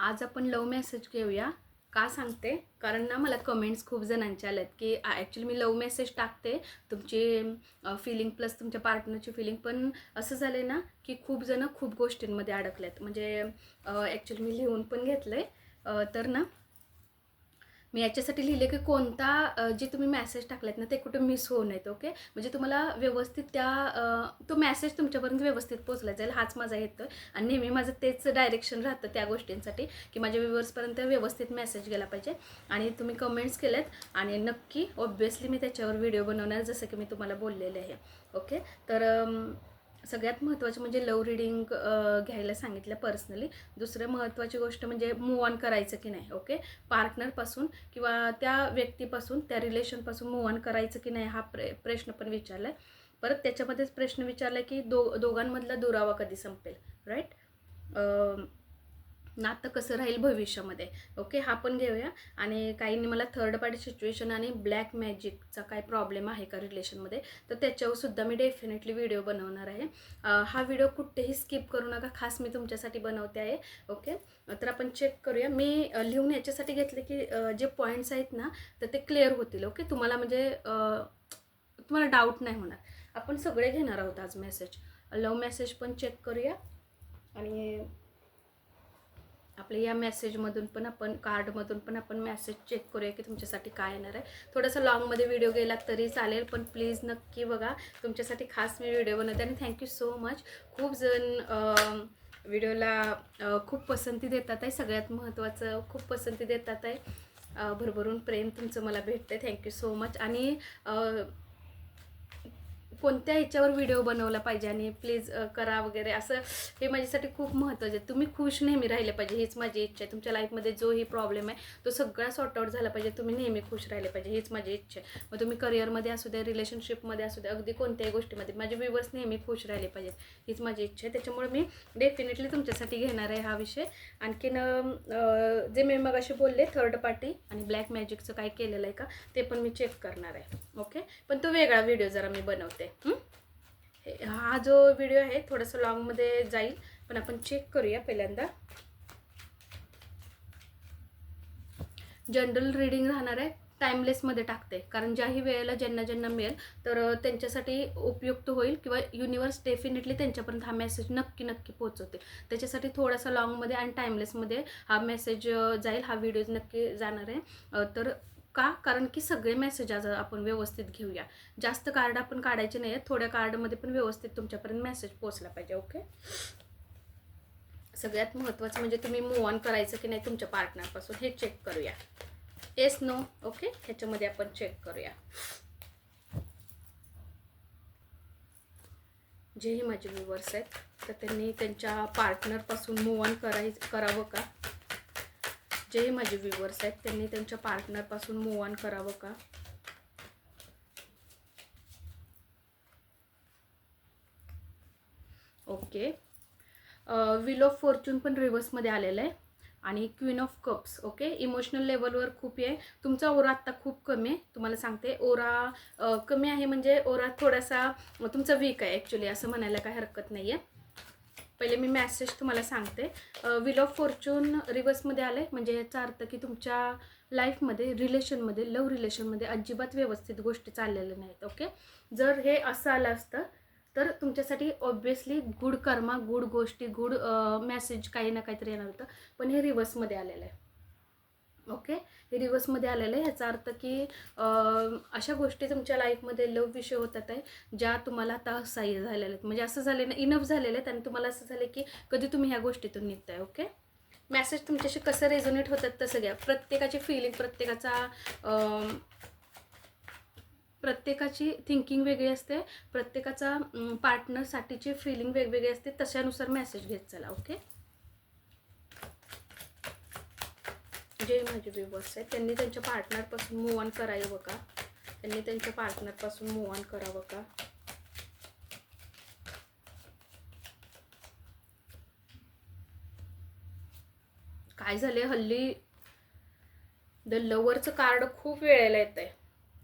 आज आपण लव मेसेज घेऊया. का सांगते? कारण ना मला कमेंट्स खूप जणांचे आल्यात की ॲक्च्युली मी लव मेसेज टाकते. तुमची फिलिंग प्लस तुमच्या पार्टनरची फिलिंग पण असं झालं आहे ना की खूप जणं खूप गोष्टींमध्ये अडकल्यात म्हणजे ॲक्च्युली मी लिहून पण घेतलं आहे तर ना मी याच्यासाठी लिहिले की कोणता जे तुम्ही मॅसेज टाकलेत ना ते कुठे मिस होऊ नयेत ओके म्हणजे तुम्हाला व्यवस्थित त्या तो मॅसेज तुमच्यापर्यंत व्यवस्थित पोचला जाईल हाच माझा येतो आणि नेहमी माझं तेच डायरेक्शन राहतं त्या गोष्टींसाठी की माझ्या व्ह्युअर्सपर्यंत व्यवस्थित मेसेज गेला पाहिजे. आणि तुम्ही कमेंट्स केलेत आणि नक्की ऑब्वियसली मी त्याच्यावर व्हिडिओ बनवणार जसं की मी तुम्हाला बोललेले आहे ओके तर सगळ्यात महत्त्वाचं म्हणजे लव रिडिंग घ्यायला सांगितलं पर्सनली दुसरं महत्त्वाची गोष्ट म्हणजे मूव ऑन करायचं की नाही ओके पार्टनरपासून किंवा त्या व्यक्तीपासून त्या रिलेशनपासून मूव ऑन करायचं की नाही हा प्रे प्रश्न पण विचारला आहे परत त्याच्यामध्येच प्रश्न विचारला आहे की दो दोघांमधला दुरावा कधी संपेल राईट नातं कसं राहील भविष्यामध्ये. ओके? हा पण घेऊया. आणि काहींनी मला थर्ड पार्टी सिच्युएशन आणि ब्लॅक मॅजिकचा काय प्रॉब्लेम आहे का रिलेशनमध्ये तर त्याच्यावर सुद्धा मी डेफिनेटली व्हिडिओ बनवणार आहे. हा व्हिडिओ कुठेही स्किप करू नका. खास मी तुमच्यासाठी बनवते आहे. ओके? तर आपण चेक करूया. मी लिहून याच्यासाठी घेतले की जे पॉईंट्स आहेत ना तर ते क्लिअर होतील. ओके? तुम्हाला म्हणजे तुम्हाला डाऊट नाही होणार. आपण सगळे घेणार आहोत आज मेसेज लव मेसेज पण चेक करूया. आणि आपल्या या मेसेजमधून पण आपण कार्डमधून पण आपण मेसेज चेक करूया की तुमच्यासाठी काय येणार आहे. थोडंसं लॉंगमध्ये व्हिडिओ गेला तरी चालेल पण प्लीज नक्की बघा तुमच्यासाठी खास मी व्हिडिओ बनवते आणि थँक्यू सो मच खूप जण व्हिडिओला खूप पसंती देतात आहे सगळ्यात महत्त्वाचं खूप पसंती देतात आहे. भरभरून प्रेम तुमचं मला भेटतं आहे थँक्यू सो मच आणि कोणत्या ह्याच्यावर व्हिडिओ बनवला पाहिजे आणि प्लीज करा वगैरे. असं हे माझ्यासाठी खूप महत्त्वाचं आहे. तुम्ही खुश नेहमी राहिले पाहिजे. हीच माझी इच्छा आहे. तुमच्या लाईफमध्ये जोही प्रॉब्लेम आहे तो सगळा सॉर्ट आउट झाला पाहिजे. तुम्ही नेहमी खुश राहिले पाहिजे. हीच माझी इच्छा आहे. मग तुम्ही करिअरमध्ये असू द्या रिलेशनशिपमध्ये असू द्या अगदी कोणत्याही गोष्टीमध्ये माझे व्ह्युअर्स नेहमी खुश राहिले पाहिजेत. हीच माझी इच्छा आहे. त्याच्यामुळे मी डेफिनेटली तुमच्यासाठी घेणार आहे हा विषय. आणखीन जे मी मग असे बोलले थर्ड पार्टी आणि ब्लॅक मॅजिकचं काय केलेलं आहे का ते पण मी चेक करणार आहे. ओके पण तो वेगळा व्हिडिओ जरा मी बनवते. हं? हा जो व्हिडिओ आहे थोडासा लॉंगमध्ये जाईल. पण आपण चेक करूया पहिल्यांदा. जनरल रिडिंग राहणार आहे. टाईमलेसमध्ये टाकते. कारण ज्याही वेळेला ज्यांना ज्यांना मिळेल तर त्यांच्यासाठी उपयुक्त होईल किंवा युनिवर्स डेफिनेटली त्यांच्यापर्यंत हा मेसेज नक्की नक्की पोहोचवते. त्याच्यासाठी थोडासा लॉंगमध्ये आणि टाईमलेसमध्ये हा मेसेज जाईल. हा व्हिडिओ नक्की जाणार आहे. तर का? कारण की सगळे मेसेज आज आपण व्यवस्थित घेऊया. जास्त कार्ड आपण काढायचे नाही आहेत थोड्या कार्डमध्ये पण व्यवस्थित तुमच्यापर्यंत मेसेज पोचला पाहिजे ओके सगळ्यात महत्त्वाचं म्हणजे तुम्ही मूव ऑन करायचं की नाही तुमच्या पार्टनरपासून हे चेक करूया. येस नो ओके ह्याच्यामध्ये आपण चेक करूया. जेही माझे व्ह्युअर्स आहेत. तर त्यांनी त्यांच्या पार्टनरपासून मूव ऑन कराय करावं का? जेही माझे व्ह्युअर्स आहेत त्यांनी त्यांच्या पार्टनरपासून मूव ऑन करावं का? ओके विल ऑफ फॉर्च्यून पण रिव्हर्समध्ये आलेलं आहे. आणि queen of cups okay emotional लेवलवर खूप आहे. तुमचा ओरा आत्ता खूप कमी आहे. तुम्हाला सांगते ओरा कमी आहे म्हणजे ओरा थोडासा तुमचा वीक आहे ॲक्च्युली असं म्हणायला काही हरकत नाही आहे पहिले मी मॅसेज तुम्हाला सांगते. विल ऑफ फॉर्च्यून रिव्हर्समध्ये आलं आहे म्हणजे याचा अर्थ की तुमच्या लाईफमध्ये रिलेशनमध्ये लव रिलेशनमध्ये अजिबात व्यवस्थित गोष्टी चाललेल्या नाहीत ओके जर हे असं आलं असतं तर तुमच्यासाठी ऑब्विसली गुड कर्मा गुड गोष्टी गुड मेसेज काही ना काहीतरी येणार होतं. पण हे रिव्हर्समध्ये आलेलं आहे. ओके? हे रिव्हर्समध्ये आलेलं आहे. याचा अर्थ की अशा गोष्टी तुमच्या लाईफमध्ये लव विषय होतात आहे ज्या तुम्हाला आता असह्य झालेल्या आहेत. म्हणजे असं झालं ना इनफ झालेलं आहेत आणि तुम्हाला असं झालं की कधी तुम्ही ह्या गोष्टीतून निघताय ओके? मॅसेज तुमच्याशी कसं रेझोनेट होतात तसं घ्या. प्रत्येकाची फिलिंग प्रत्येकाचा प्रत्येकाची थिंकिंग वेगळी असते. प्रत्येकाचा पार्टनरसाठीची फिलिंग वेगवेगळी असते. तशानुसार मॅसेज घेत चला ओके? जे माझे व्ह्युअर्स आहेत त्यांनी त्यांच्या पार्टनरपासून मूव ऑन करावं का? त्यांनी त्यांच्या पार्टनरपासून मूव ऑन करावं का? काय झाले हल्ली द लवरचं कार्ड खूप वेळेला येत आहे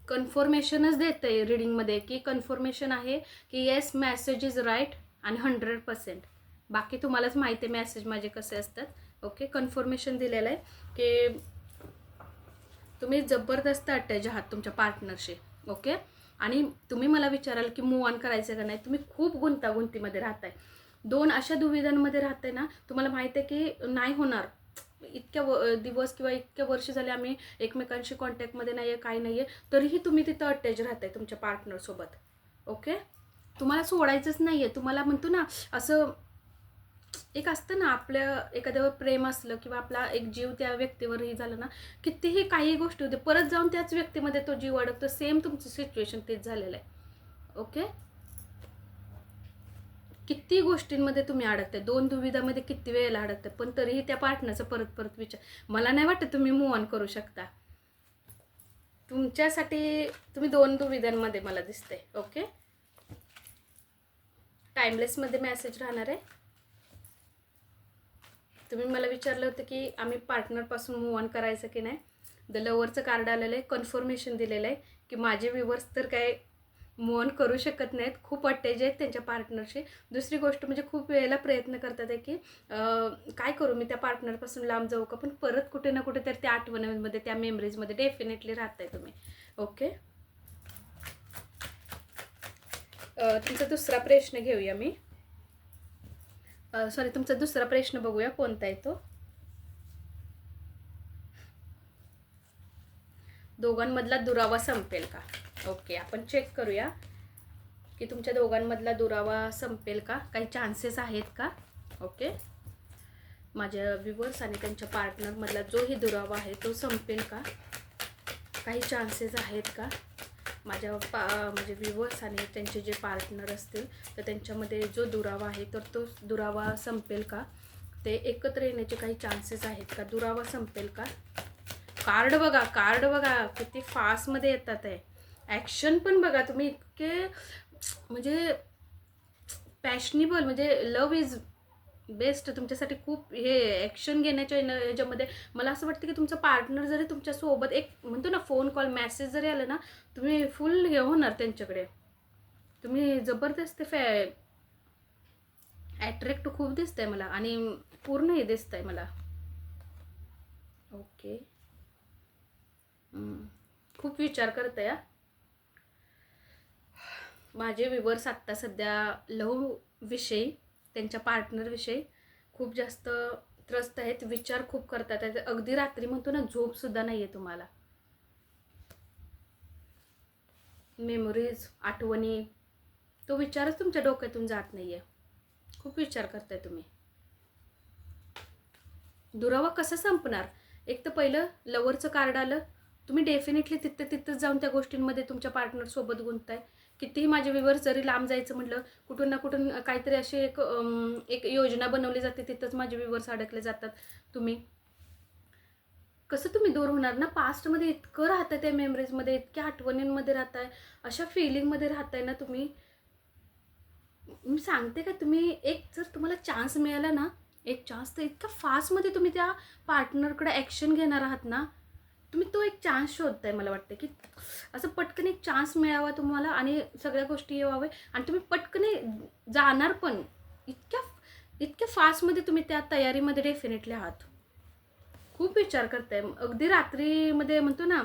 कन्फर्मेशनच देत आहे रिडिंगमध्ये की कन्फर्मेशन आहे की येस मॅसेज इज राईट आणि हंड्रेड पर्सेंट बाकी तुम्हालाच माहिती आहे मॅसेज माझे कसे असतात. ओके कन्फर्मेशन दिलेलं आहे की तुम्ही जबरदस्त अटॅच आहात तुमच्या पार्टनरशी ओके? आणि तुम्ही मला विचाराल की मूव ऑन करायचं का नाही तुम्ही खूप गुंतागुंतीमध्ये राहताय. दोन अशा दुविधांमध्ये राहताय ना तुम्हाला माहिती आहे की नाही होणार. इतक्या व दिवस किंवा इतक्या वर्ष झाले आम्ही एकमेकांशी कॉन्टॅक्टमध्ये नाही आहे काही नाही आहे तरीही तुम्ही तिथं अटॅच राहताय तुमच्या पार्टनरसोबत ओके? तुम्हाला सोडायचंच नाही आहे तुम्हाला म्हणतो ना असं एक असतं ना आपलं एखाद्यावर प्रेम असलं किंवा आपला एक जीव त्या व्यक्तीवरही झालं ना कितीही काही गोष्टी होते परत जाऊन त्याच व्यक्तीमध्ये तो जीव अडकतो. सेम तुमचं सिच्युएशन तेच झालेलं आहे. ओके किती गोष्टींमध्ये तुम्ही अडकताय. दोन दुविधामध्ये किती वेळेला अडकताय पण तरीही त्या पार्टनरचा परत परत विचार. मला नाही वाटत तुम्ही मूव ऑन करू शकता. तुमच्यासाठी तुम्ही दोन दुविधांमध्ये मला दिसते ओके टाइमलेसमध्ये मेसेज राहणार आहे. तुम्ही मला विचारलं होतं की आम्ही पार्टनरपासून मूव ऑन करायचं की नाही? द लवरचं कार्ड आलेलं आहे कन्फर्मेशन दिलेलं आहे की माझे व्ह्युअर्स तर काय मूव ऑन करू शकत नाहीत. खूप अटॅच आहेत त्यांच्या पार्टनरशी दुसरी गोष्ट म्हणजे खूप वेळेला प्रयत्न करतात आहे की काय करू मी त्या पार्टनरपासून लांब जाऊ का? पण परत कुठे ना कुठे तर त्या आठवणीमध्ये त्या मेमरीजमध्ये डेफिनेटली राहताय तुम्ही. ओके तुमचा दुसरा प्रश्न घेऊया मी. सॉरी तुमचा दुसरा प्रश्न बघूया कोणता आहे तो? दोघांमधला दुरावा संपेल का? ओके आपण चेक करूया की तुमच्या दोघांमधला दुरावा संपेल का? काही चान्सेस आहेत का? ओके माझ्या व्ह्युअर्स आणि त्यांच्या पार्टनरमधला जोही दुरावा आहे तो संपेल का? काही चान्सेस आहेत का? माझ्या पा म्हणजे व्ह्युअर्स आणि त्यांचे जे पार्टनर असतील तर त्यांच्यामध्ये जो दुरावा आहे तर तो दुरावा संपेल का? ते एकत्र येण्याचे काही चान्सेस आहेत का? दुरावा संपेल का? कार्ड बघा कार्ड बघा. किती फास्टमध्ये येतात आहे ॲक्शन पण बघा. तुम्ही इतके म्हणजे पॅशनेबल म्हणजे लव इज बेस्ट तुमच्यासाठी खूप हे ॲक्शन घेण्याच्या न- याच्यामध्ये मला असं वाटतं की तुमचं पार्टनर जरी तुमच्यासोबत एक म्हणतो ना फोन कॉल मेसेज जरी आलं ना तुम्ही फुल हे होणार त्यांच्याकडे. तुम्ही जबरदस्त फॅ ॲट्रॅक्ट खूप दिसतंय मला आणि पूर्ण हे दिसत आहे मला ओके खूप विचार करत आहे माझे विवर्स आत्ता सध्या लव विषयी त्यांच्या पार्टनरविषयी खूप जास्त त्रस्त आहेत विचार खूप करतात अगदी रात्री म्हणतो ना झोपसुद्धा नाही आहे तुम्हाला. मेमोरीज आठवणी तो विचारच तुमच्या डोक्यातून जात नाही आहे खूप विचार करताय तुम्ही. दुरावा कसा संपणार? एक तर पहिलं लवरचं कार्ड आलं. तुम्ही डेफिनेटली तिथं तिथंच जाऊन त्या गोष्टींमध्ये तुमच्या पार्टनरसोबत गुंतताय. कितीही माझे विवर जरी लांब जायचं म्हटलं कुठून ना कुठून काहीतरी अशी एक एक योजना बनवली जाते तिथंच माझे विवर्स अडकले जातात. तुम्ही? कसं तुम्ही दूर होणार ना? पास्टमध्ये इतकं राहताय त्या मेमरीजमध्ये इतक्या आठवणींमध्ये राहताय अशा फिलिंगमध्ये राहताय ना तुम्ही. मी सांगते का तुम्ही एक जर तुम्हाला चान्स मिळाला ना एक चान्स तर इतक्या फास्टमध्ये तुम्ही त्या पार्टनरकडे ॲक्शन घेणार आहात ना तुम्ही तो एक चान्स शोधताय मला वाटतं की असं पटकन एक चान्स मिळावा तुम्हाला आणि सगळ्या गोष्टी येवावे आणि तुम्ही पटकने जाणार पण. इतक्या इतक्या फास्टमध्ये तुम्ही त्या तयारीमध्ये डेफिनेटली आहात. खूप विचार करताय. अगदी रात्रीमध्ये म्हणतो ना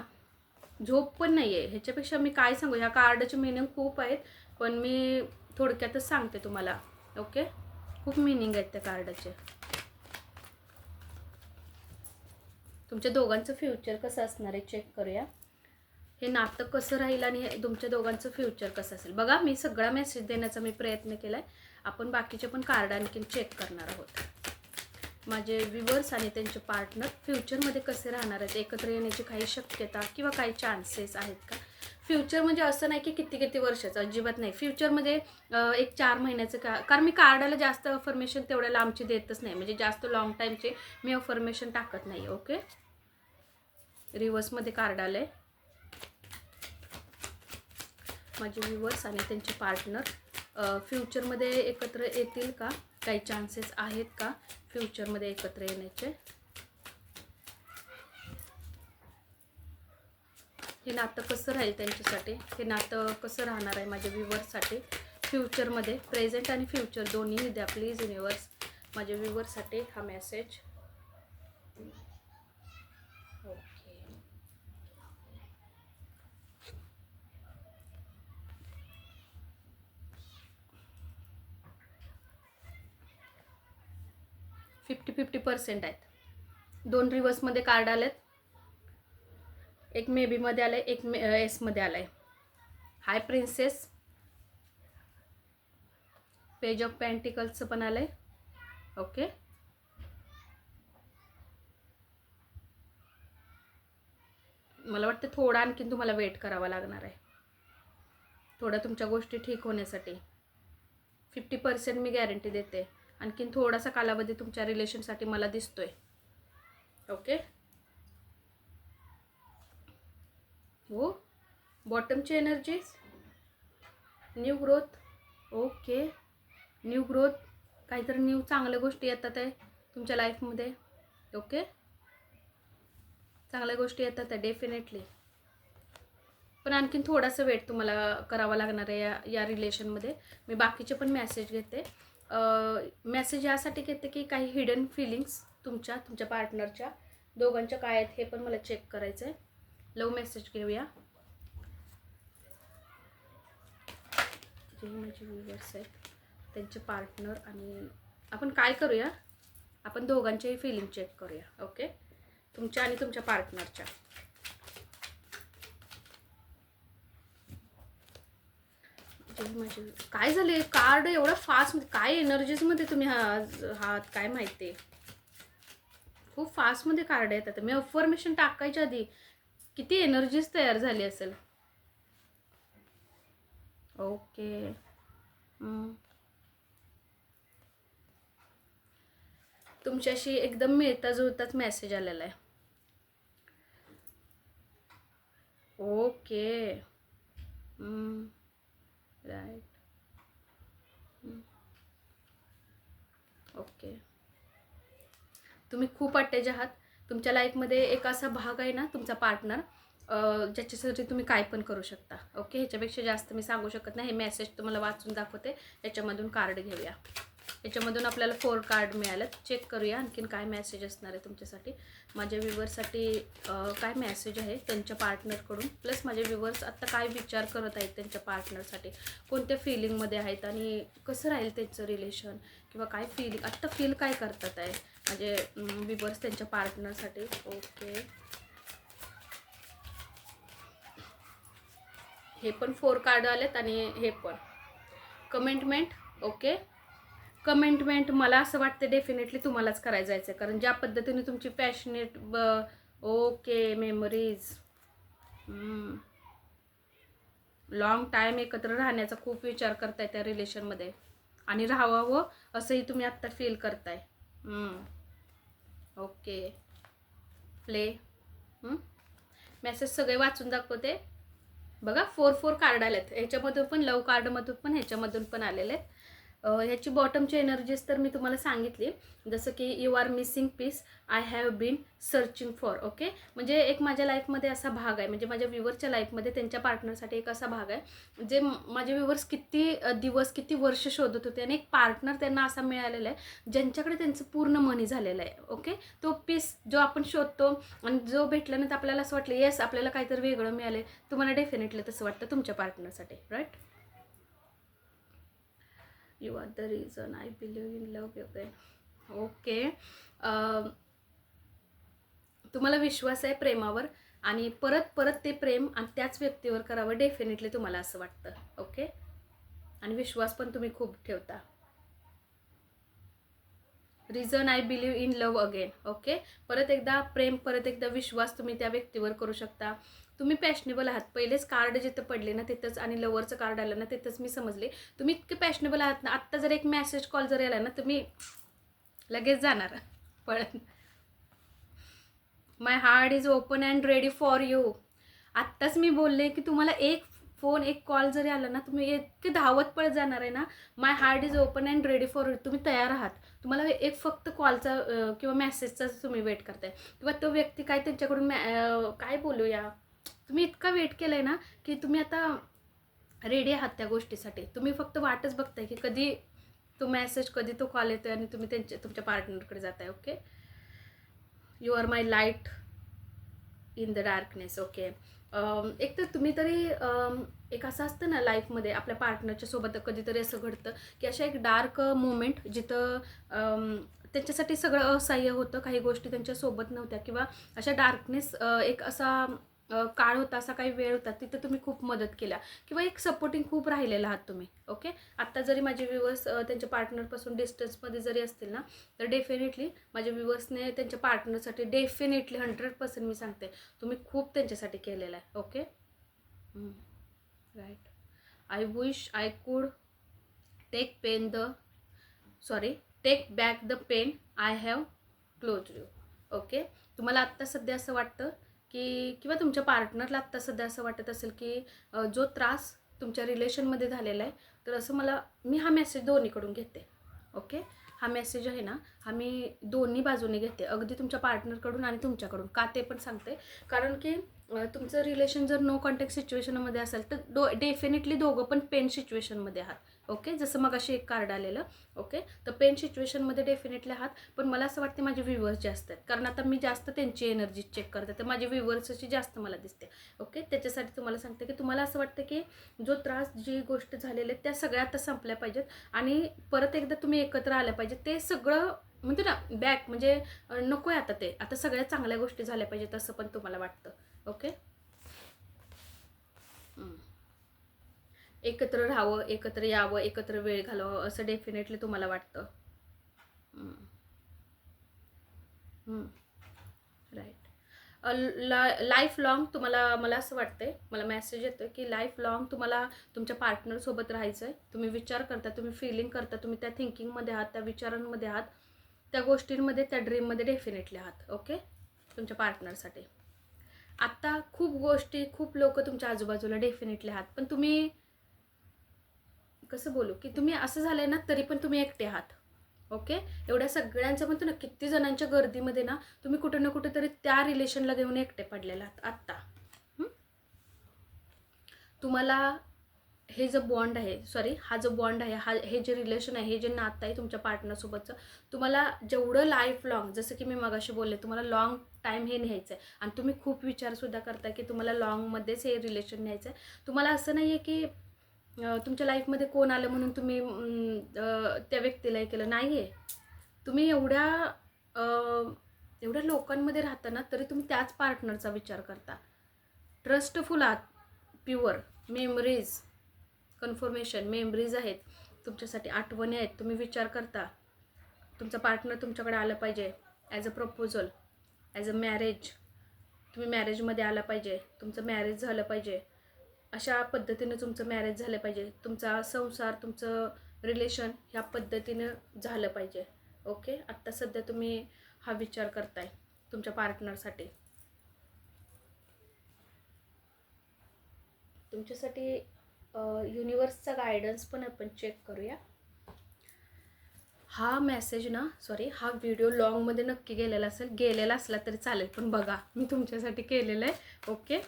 झोप पण नाही आहे ह्याच्यापेक्षा मी काय सांगू? ह्या कार्डाचे मिनिंग खूप आहेत पण मी थोडक्यातच सांगते तुम्हाला. ओके खूप मिनिंग आहेत त्या कार्डाचे. तुमच्या दोघांचं फ्युचर कसं असणार आहे चेक करूया. हे नातं कसं राहील आणि हे तुमच्या दोघांचं फ्युचर कसं असेल. बघा मी सगळा मेसेज देण्याचा मी प्रयत्न केला आहे आपण बाकीचे पण कार्ड आणखीन चेक करणार आहोत. माझे विवर्स आणि त्यांचे पार्टनर फ्युचरमध्ये कसे राहणार आहेत? एकत्र येण्याची काही शक्यता किंवा काही चान्सेस आहेत का? फ्युचर म्हणजे असं नाही की किती किती वर्षाचं अजिबात नाही. फ्युचरमध्ये एक चार महिन्याचं का कारण मी कार्डाला जास्त अफर्मेशन तेवढ्या लांबची देतच नाही. म्हणजे जास्त लाँग टाईमचे मी अफर्मेशन टाकत नाही ओके रिव्हर्समध्ये कार्ड आलं आहे माझे व्ह्युअर्स आणि त्यांचे पार्टनर फ्युचरमध्ये एकत्र येतील का? काही चान्सेस आहेत का फ्युचरमध्ये एकत्र येण्याचे? हे नातं कसं राहील त्यांच्यासाठी? हे नातं कसं राहणार आहे माझ्या व्ह्युअर्ससाठी? फ्युचरमध्ये प्रेझेंट आणि फ्युचर दोन्ही द्या प्लीज युनिवर्स माझ्या व्ह्युअर्ससाठी हा मेसेज. फिफ्टी फिफ्टी पर्सेंट आहेत. दोन रिवर्समध्ये कार्ड आलेत. एक मे बीमध्ये आलं आहे एक मे एसमध्ये आलं आहे हाय प्रिन्सेस पेज ऑफ पॅन्टिकल्सचं पण आलं आहे ओके मला वाटतं थोडं आणखीन तुम्हाला वेट करावा लागणार आहे. थोड्या तुमच्या गोष्टी ठीक होण्यासाठी. फिफ्टी पर्सेंट मी गॅरंटी देते. आणखीन थोडासा कालावधी तुमच्या रिलेशनसाठी मला दिसतोय. ओके? हो? बॉटमची energies new growth? Okay. New growth? काहीतरी न्यू चांगल्या गोष्टी येतात आहे तुमच्या लाईफमध्ये. ओके? चांगल्या गोष्टी येतात आहे डेफिनेटली पण आणखीन थोडासा वेट तुम्हाला करावा लागणार आहे या या रिलेशनमध्ये. मी बाकीचे पण मॅसेज घेते. मेसेज यासाठी घेते की काही हिडन फिलिंग्स तुमच्या तुमच्या पार्टनरच्या दोघांच्या काय आहेत हे पण मला चेक करायचं आहे लव मेसेज घेऊया. जे माझे व्ह्युअर्स आहेत त्यांचे पार्टनर आणि आपण काय करूया? आपण दोघांच्याही फिलिंग चेक करूया ओके तुमच्या आणि तुमच्या पार्टनरच्या माझे काय झाले कार्ड एवढं फास्ट काय एनर्जीजमध्ये तुम्ही हा आहात? काय माहिती खूप फास्टमध्ये कार्ड येतात मी अफॉर्मेशन टाकायच्या आधी किती एनर्जीज तयार झाली असेल? ओके तुमच्याशी एकदम मिळता जुळताच मेसेज आलेला आहे. Okay right okay mm. तुम्ही खूप अटॅच आहात. तुमच्या लाईफमध्ये एक असा भाग आहे ना तुमचा पार्टनर ज्याच्यासाठी तुम्ही काय पण करू शकता. ओके ह्याच्यापेक्षा जास्त मी सांगू शकत नाही. हे मेसेज तुम्हाला वाचून दाखवते. याच्यामधून कार्ड घेऊया. याच्यामधून आपल्याला फोर कार्ड मिळालं चेक करूया आणखीन काय मेसेज असणार आहे तुमच्यासाठी. माझ्या व्ह्युअर्ससाठी काय मेसेज आहे त्यांच्या पार्टनरकडून प्लस माझे व्ह्युअर्स आत्ता काय विचार करत आहेत त्यांच्या पार्टनरसाठी कोणत्या फिलिंगमध्ये आहेत आणि कसं राहील त्यांचं रिलेशन किंवा काय फील आत्ता फील काय करतात आहे? माझे व्ह्युअर्स त्यांच्या पार्टनरसाठी ओके हे पण फोर कार्ड आलेत आणि हे पण. कमेंटमेंट ओके कमेंटमेंट मला असं वाटतं डेफिनेटली तुम्हालाच करायचं जायचं कारण ज्या पद्धतीने तुमची पॅशनेट ब ओके मेमरीज लॉंग टाईम एकत्र राहण्याचा खूप विचार करताय त्या रिलेशनमध्ये आणि राहावं असंही तुम्ही आत्ता फील करताय. ओके प्ले मेसेज सगळे वाचून दाखवते. बघा फोर फोर कार्ड आलेत ह्याच्यामधून पण लव कार्डमधून पण ह्याच्यामधून पण आलेले आहेत. ह्याची बॉटमची एनर्जीज तर मी तुम्हाला सांगितली. जसं की you are missing piece I have been searching for okay म्हणजे एक माझ्या लाईफमध्ये असा भाग आहे. म्हणजे माझ्या व्ह्युअरच्या लाईफमध्ये त्यांच्या पार्टनरसाठी एक असा भाग आहे. जे माझे व्ह्युअर्स किती दिवस किती वर्ष शोधत होते आणि एक पार्टनर त्यांना असा मिळालेला आहे ज्यांच्याकडे त्यांचं पूर्ण मनी झालेलं आहे ओके तो पीस जो आपण शोधतो आणि जो भेटल्यानंतर आपल्याला असं वाटलं येस आपल्याला काहीतरी वेगळं मिळालं तुम्हाला डेफिनेटली तसं वाटतं तुमच्या पार्टनरसाठी right you are the reason I believe in love again okay तुम्हाला विश्वास आहे प्रेमावर आणि परत परत ते प्रेम आणि त्याच व्यक्तीवर करावं डेफिनेटली तुम्हाला असं वाटतं. ओके आणि विश्वास पण तुम्ही खूप ठेवता. Reason I believe in love again okay परत एकदा प्रेम परत एकदा विश्वास तुम्ही त्या व्यक्तीवर करू शकता. तुम्ही पॅशनेबल आहात. पहिलेच कार्ड जिथं पडले ना तिथंच आणि लवरचं कार्ड आलं ना तिथंच मी समजले. तुम्ही इतके पॅशनेबल आहात ना आत्ता जर एक मॅसेज कॉल जर आला ना तुम्ही लगेच जाणार. पळत my heart is open and ready for you आत्ताच मी बोलले की तुम्हाला एक फोन एक कॉल जरी आला ना तुम्ही इतके धावत पळत जाणार आहे ना my heart is open and ready for तुम्ही तयार आहात. तुम्हाला एक फक्त कॉलचा किंवा मेसेजचा तुम्ही वेट करताय. किंवा तो व्यक्ती काय त्यांच्याकडून मॅ काय बोलूया? तुम्ही इतका वेट केलं आहे ना की तुम्ही आता रेडी आहात त्या गोष्टीसाठी. तुम्ही फक्त वाटच बघताय की कधी तो मॅसेज कधी तो कॉल येतो आणि तुम्ही त्यांच्या तुमच्या पार्टनरकडे जाताय okay you are my light in the darkness okay एक तर तुम्ही तरी एक असं असतं ना लाईफमध्ये आपल्या पार्टनरच्या सोबत कधीतरी असं घडतं की अशा एक डार्क मोमेंट जिथं त्यांच्यासाठी सगळं असह्य होतं काही गोष्टी त्यांच्यासोबत नव्हत्या किंवा अशा डार्कनेस एक असा काळ होता असा काही वेळ होता तिथं तुम्ही खूप मदत केल्या. किंवा एक सपोर्टिंग खूप राहिलेला आहात तुम्ही ओके आत्ता जरी माझे व्ह्युअर्स त्यांच्या पार्टनरपासून डिस्टन्समध्ये जरी असतील ना तर डेफिनेटली माझ्या व्ह्युअर्सने त्यांच्या पार्टनरसाठी डेफिनेटली हंड्रेड पर्सेंट मी सांगते तुम्ही खूप त्यांच्यासाठी केलेलं आहे okay right I wish I could take pain the sorry take back the pain I have close you okay तुम्हाला आत्ता सध्या असं वाटतं की किंवा तुमच्या पार्टनरला आत्ता सध्या असं वाटत असेल की जो त्रास तुमच्या रिलेशनमध्ये झालेला आहे तर असं मला मी हा मेसेज दोन्हीकडून घेते. ओके हा मेसेज आहे ना हा मी दोन्ही बाजूने घेते. अगदी तुमच्या पार्टनरकडून आणि तुमच्याकडून. का ते पण सांगते. कारण की तुमचं रिलेशन जर नो कॉन्टॅक्ट सिच्युएशनमध्ये असेल तर दो डेफिनेटली दोघं पण पेन सिच्युएशनमध्ये आहात. ओके? जसं मग अशी एक कार्ड आलेलं ओके? तर पेन सिच्युएशनमध्ये डेफिनेटली आहात पण मला असं वाटते माझे व्ह्युअर्स जास्त आहेत. कारण आता मी जास्त त्यांची एनर्जी चेक करते तर माझे व्ह्युअर्सची जास्त मला दिसते ओके? त्याच्यासाठी तुम्हाला सांगते की तुम्हाला असं वाटतं की जो त्रास जी गोष्ट झालेली त्या सगळ्या आता संपल्या पाहिजेत. आणि परत एकदा तुम्ही एकत्र आल्या पाहिजेत ते सगळं म्हणतो ना बॅक म्हणजे नको आहे आता ते. आता सगळ्या चांगल्या गोष्टी झाल्या पाहिजेत असं पण तुम्हाला वाटतं ओके? एकत्र राहावं एकत्र यावं एकत्र वेळ घालवावं असं डेफिनेटली तुम्हाला वाटतं. राईट ला लाईफ लाँग तुम्हाला मला असं वाटतंय मला मेसेज येतो की लाईफ लाँग तुम्हाला तुमच्या पार्टनरसोबत राहायचं आहे तुम्ही विचार करता तुम्ही फिलिंग करता तुम्ही त्या थिंकिंगमध्ये आहात त्या विचारांमध्ये आहात त्या गोष्टींमध्ये त्या ड्रीममध्ये डेफिनेटली आहात ओके तुमच्या पार्टनरसाठी आत्ता खूप गोष्टी खूप लोक तुमच्या आजूबाजूला डेफिनेटली आहात पण तुम्ही कसं बोलू? की तुम्ही असं झालंय ना तरी पण तुम्ही एकटे आहात. ओके? एवढ्या सगळ्यांचं म्हणतो ना किती जणांच्या गर्दीमध्ये ना तुम्ही कुठं ना कुठं तरी त्या रिलेशनला घेऊन एकटे पडलेला आहात आत्ता. तुम्हाला हे जो बॉन्ड आहे सॉरी हा जो बॉन्ड आहे हा हे जे रिलेशन आहे हे जे नातं आहे तुमच्या पार्टनरसोबतचं तुम्हाला जेवढं लाईफ लाँग जसं की मी मगाशी बोलले तुम्हाला लाँग टाईम हे न्यायचं आहे आणि तुम्ही खूप विचारसुद्धा करताय की तुम्हाला लाँगमध्येच हे रिलेशन न्यायचं आहे तुम्हाला असं नाही आहे की तुमच्या लाईफमध्ये कोण आलं म्हणून तुम्ही त्या व्यक्तीला हे केलं? नाही आहे तुम्ही एवढ्या एवढ्या लोकांमध्ये राहता ना तरी तुम्ही त्याच पार्टनरचा विचार करता. ट्रस्टफुल आहात. प्युअर मेमरीज कन्फर्मेशन मेमरीज आहेत. तुमच्यासाठी आठवणी आहेत. तुम्ही विचार करता. तुमचा पार्टनर तुमच्याकडे आलं पाहिजे. As a proposal as a marriage तुम्ही मॅरेजमध्ये आला पाहिजे. तुमचं मॅरेज झालं पाहिजे. अशा पद्धतीनं तुमचं मॅरेज झालं पाहिजे. तुमचा संसार तुमचं रिलेशन ह्या पद्धतीनं झालं पाहिजे. ओके आत्ता सध्या तुम्ही हा विचार करताय तुमच्या पार्टनरसाठी तुमच्यासाठी युनिवर्सचा गायडन्स पण आपण चेक करूया. हा मेसेज ना सॉरी हा व्हिडिओ लॉंगमध्ये नक्की गेलेला असेल गेलेला असला तरी चालेल पण बघा मी तुमच्यासाठी केलेलं आहे. ओके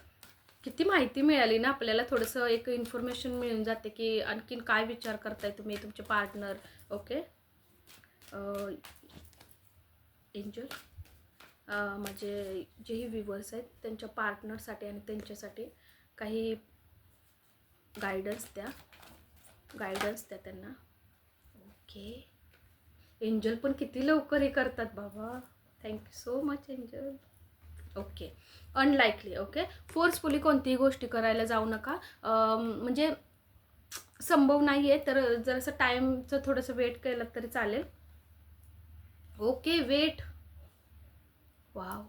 किती माहिती मिळाली ना आपल्याला थोडंसं एक इन्फॉर्मेशन मिळून जाते की आणखीन काय विचार करताय तुम्ही तुमचे पार्टनर ओके एंजल माझे जेही व्ह्युअर्स आहेत त्यांच्या पार्टनरसाठी आणि त्यांच्यासाठी काही गायडन्स द्या. गायडन्स द्या त्यांना. ओके एंजल पण किती लवकर हे करतात बाबा. Thank you so much angel okay unlikely okay forcefully कोणतीही गोष्टी करायला जाऊ नका. म्हणजे संभव नाही आहे तर जरासं टाईमचं थोडंसं वेट केलं तरी चालेल. ओके वेट वाव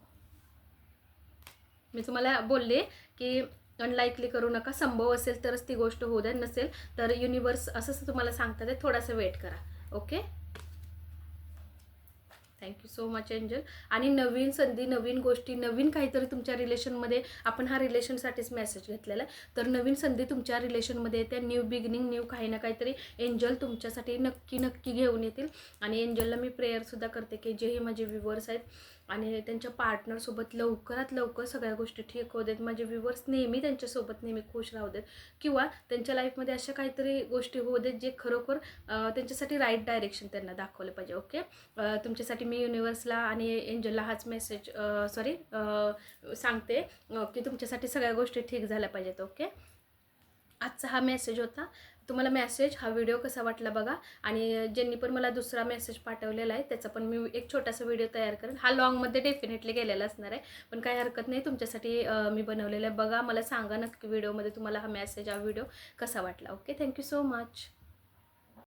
मी तुम्हाला बोलले की अनलाईकली करू नका. संभव असेल तरच ती गोष्ट होऊ द्या नसेल तर युनिवर्स असंच तुम्हाला सांगतात थोडासा वेट करा. Okay thank you so much angel आणि नवीन संधी नवीन गोष्टी नवीन काहीतरी तुमच्या रिलेशनमध्ये आपण हा रिलेशनसाठीच मेसेज घेतलेला आहे. तर नवीन संधी तुमच्या रिलेशनमध्ये येते. न्यू बिगिनिंग न्यू काही ना काहीतरी एंजल तुमच्यासाठी नक्की नक्की घेऊन येतील. आणि एंजलला मी प्रेयरसुद्धा करते की जे हे माझे व्ह्युअर्स आहेत आणि त्यांच्या पार्टनरसोबत लवकरात लवकर सगळ्या गोष्टी ठीक होऊ देत. माझे व्ह्युअर्स नेहमी त्यांच्यासोबत नेहमी खुश राहू देत. किंवा त्यांच्या लाईफमध्ये अशा काहीतरी गोष्टी होऊ देत जे खरोखर त्यांच्यासाठी राईट डायरेक्शन त्यांना दाखवलं पाहिजे ओके तुमच्यासाठी मी युनिवर्सला आणि एंजलला हाच मेसेज सॉरी सांगते की तुमच्यासाठी सगळ्या गोष्टी ठीक झाल्या पाहिजेत ओके आजचा हा मेसेज होता. तुम्हाला मेसेज हा व्हिडिओ कसा वाटला बघा. आणि ज्यांनी पण मला दुसरा मेसेज पाठवलेला आहे त्याचा पण मी एक छोटासा व्हिडिओ तयार करेन. हा लॉंगमध्ये डेफिनेटली गेलेला असणार आहे. पण काही हरकत नाही तुमच्यासाठी मी बनवलेला आहे. बघा मला सांगा नक्की व्हिडिओमध्ये तुम्हाला हा मेसेज हा व्हिडिओ कसा वाटला. Okay thank you so much